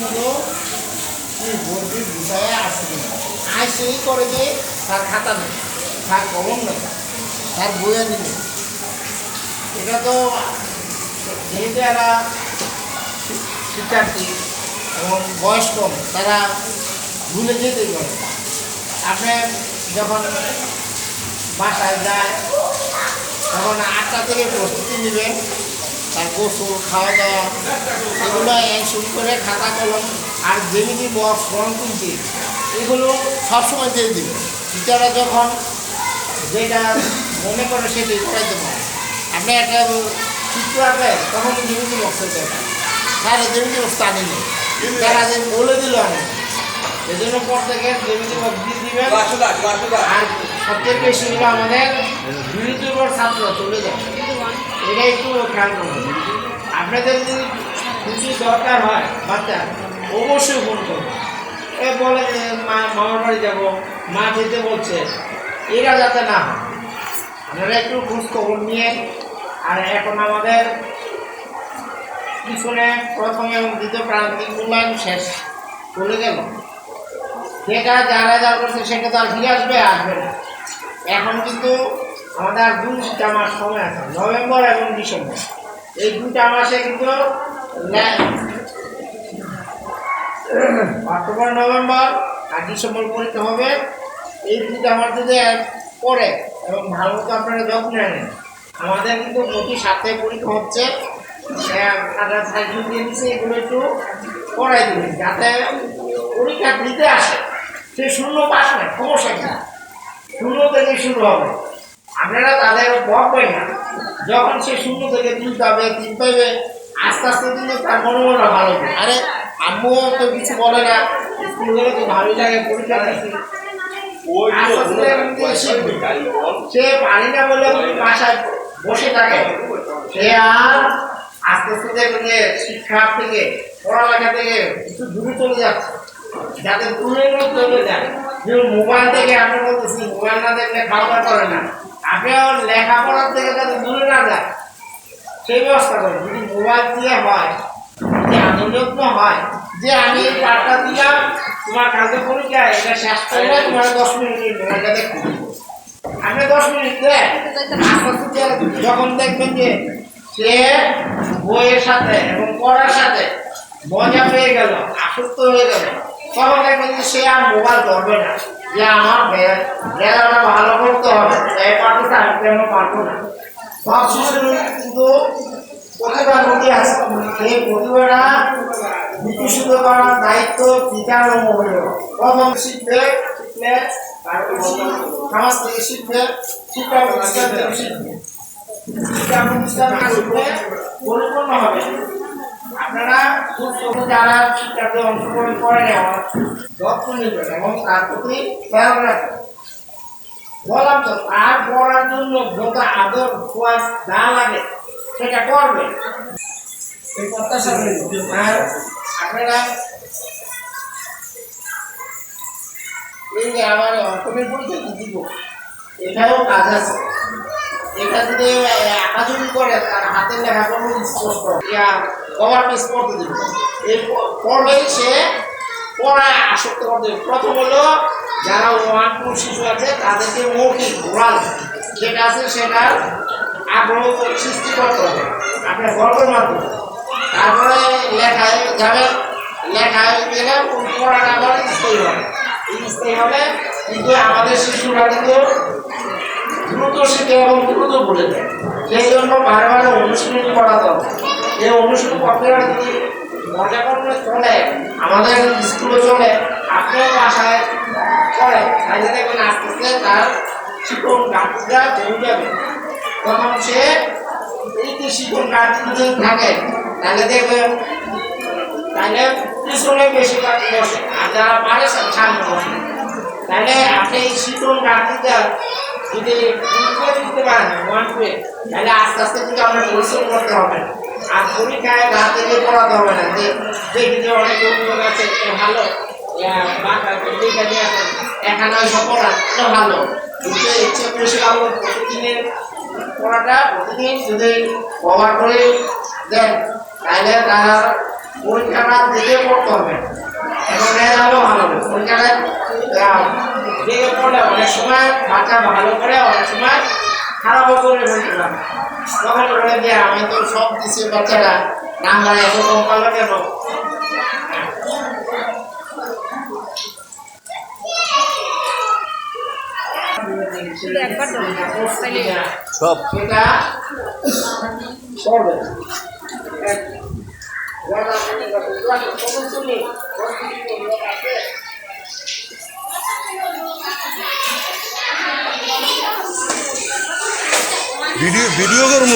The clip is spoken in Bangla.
শুধু কি বই বিষয়ে আসে কিনা আর সেই করে যে তার খাতা নেই, তার কলম নেই, তার বইয়ে নেই। এটা তো যেহেতু এরা শিক্ষার্থী এবং বয়স কম তারা ভুলে যেতেই পারে। আপনি যখন বাসায় যায়, তখন আটটা থেকে প্রস্তুতি নেবেন তার গোসল খাওয়া দাওয়া এগুলো শুরু করে খাতা কলম আর যেমিনি বক্স রং তুলছি এগুলো সবসময় দিয়ে দিবে। টিচাররা যখন যেটা মনে করে সেটাই করাইতে পারে আপনি একটা চিত্র আঁকলেন তখন যেমিনি বক্স দেবেন তাহলে যেমিনি বক্স টানিনি তারা যে বলে দিল আমি এই জন্য পর থেকে যেমিনি বক্স দিয়ে দিবেন আর সবচেয়ে বেশি হলো আমাদের উপর ছাত্র চলে যায়। এটা একটু খেয়াল করবেন আপনাদের যদি খুশি দরকার হয়, বাচ্চা, অবশ্যই ফোন করবেন এ বলে যে, মা, মামার বাড়ি যাব, মা যেতে বলছে। এরা যাতে না আপনারা একটু খোঁজ খবর নিয়ে, আর এখন আমাদের পিছনে প্রথম এবং দ্বিতীয় প্রান্তিক মূল্যায়ন শেষ চলে গেল। সেটা যারা যা করছে, সেটা তো আর ফিরে আসবে আসবে না। এখন কিন্তু আমাদের আর দুটা মাস সময় আছে, নভেম্বর এবং ডিসেম্বর। এই দুটা মাসে কিন্তু অক্টোবর, নভেম্বর আর ডিসেম্বর পরীক্ষা হবে। এই দুটা মাস যদি পরে এবং ভালো মতো আপনারা যত্ন নেন, আমাদের কিন্তু প্রতি সপ্তাহে পরীক্ষা হচ্ছে। তারা সাইকেল দিয়ে দিচ্ছে এগুলো একটু করাই দেবেন, যাতে পরীক্ষা দিতে আসে। সে শূন্য পাস না সমস্যা কি? শূন্য থেকে শুরু হবে। আপনারা তাদের বকবেন না। যখন সে শূন্য থেকে তিন পাবে তিন পাবে আস্তে আস্তে কিন্তু তার মনোবলটা ভালো হবে। আরে আম্মুও তো কিছু বলে না। স্কুল গেলে তো ভালোই লাগে পরীক্ষা। সে পারি না বলে বাসায় বসে থাকে। সে আর আস্তে আস্তে যে শিক্ষা থেকে পড়ালেখা থেকে কিছু দূরে চলে যাচ্ছে। যাতে দূরে চলে যায়। যেমন মোবাইল থেকে আমি বলতেছি মোবাইল না দেখলে খাওয়া করে না। আপনি ওর লেখাপড়ার থেকে যাতে দূরে না যায়, সেই ব্যবস্থা করেন যদি মোবাইল দিয়ে হয় যে আনন্দ হয়, যে আমি এই পাঠটা দিলাম, তোমার কাছে পরীক্ষা, এটা শেষ করলে তোমার দশ মিনিটের মোবাইলটা দিব। আপনি দশ মিনিট যখন দেখবেন যে সে বইয়ের সাথে এবং পড়ার সাথে মজা পেয়ে গেল, আসক্ত হয়ে গেল দেখবেন যে সে আর মোবাইল ধরবে না। যে আমার রেজাল্টটা ভালো করতে হবে এই পাঠটা আমি কেন পারব না? সব শিশুর কিন্তু প্রতিভার মধ্যে আছে এই প্রতিভাটা বিকশিত করার দায়িত্ব পিতার ও মহিলা প্রথম শিখবে শিখলে সমাজ থেকে শিখবে শিক্ষা প্রতিষ্ঠান থেকে শিখবে শিক্ষা প্রতিষ্ঠান না পরিপূর্ণ হবে। আপনারা যারা শিক্ষাতে অংশগ্রহণ করে নেওয়া যত্ন নেবেন এবং তার প্রতি খেয়াল রাখবেন। বললাম তো তার পড়ার জন্য যত আদর খোয়া যা লাগে, সেটা করবে এই প্রত্যাশা আর আপনারা এই যে আমার অঙ্কনের পরীক্ষা দিব? এটাও কাজ আছে। এটা যদি একাজুরি করে, তার হাতের লেখা কোনো স্পষ্ট। গভর্নমেন্ট স্পষ্ট দিবে এই পড়লেই সে পড়ায় আসক্ত করতে হবে। প্রথম হলো, যারা ওয়ান টু শিশু আছে, তাদেরকে মৌখিক ওরাল যেটা আছে সেটা আগ্রহ সৃষ্টি করতে হবে। আপনার গল্পের মাধ্যমে। তারপরে লেখায় যাবে, লেখায় গেলে পড়াটা আবার স্থায়ী হবে। স্থায়ী হলে কিন্তু আমাদের শিশুরা কিন্তু দ্রুত শিখে এবং দ্রুত বলে দেয় সেই জন্য বারবার অনুশীলন করা দরকার। অনুশীলন প্রক্রিয়া যদি মজা চলে, আমাদের স্কুলে চলে, আপনিও বাসায় করে দেখবেন আস্তে আস্তে তার যাবে তখন সে যে থাকে, তাহলে দেখবেন তাহলে বেশি বসে, আর তাহলে আপনি এই যদি দিতে পারেন তাহলে আস্তে আস্তে কিন্তু আপনার পরিশ্রম করতে হবে। আর পরীক্ষায় রাতে গিয়ে পড়াতে হবে না, যে দেখি যে অনেক লোক আছে ভালো। এখানে ভালো। ইচ্ছে প্রতিদিনের পড়াটা প্রতিদিন কভার পরীক্ষাটা দেখে পড়তে হবে। রেজাল্টও ভালো পড়লে অনেক সময় বাচ্চা ভালো করে, অনেক সময় খারাপও করে ফেলতে তখন বলে যে আমি তো সব দিচ্ছি বাচ্চারা নাম্বার এত কম পারল কেন? সব। সেটা ভিডিও ভিডিও করব।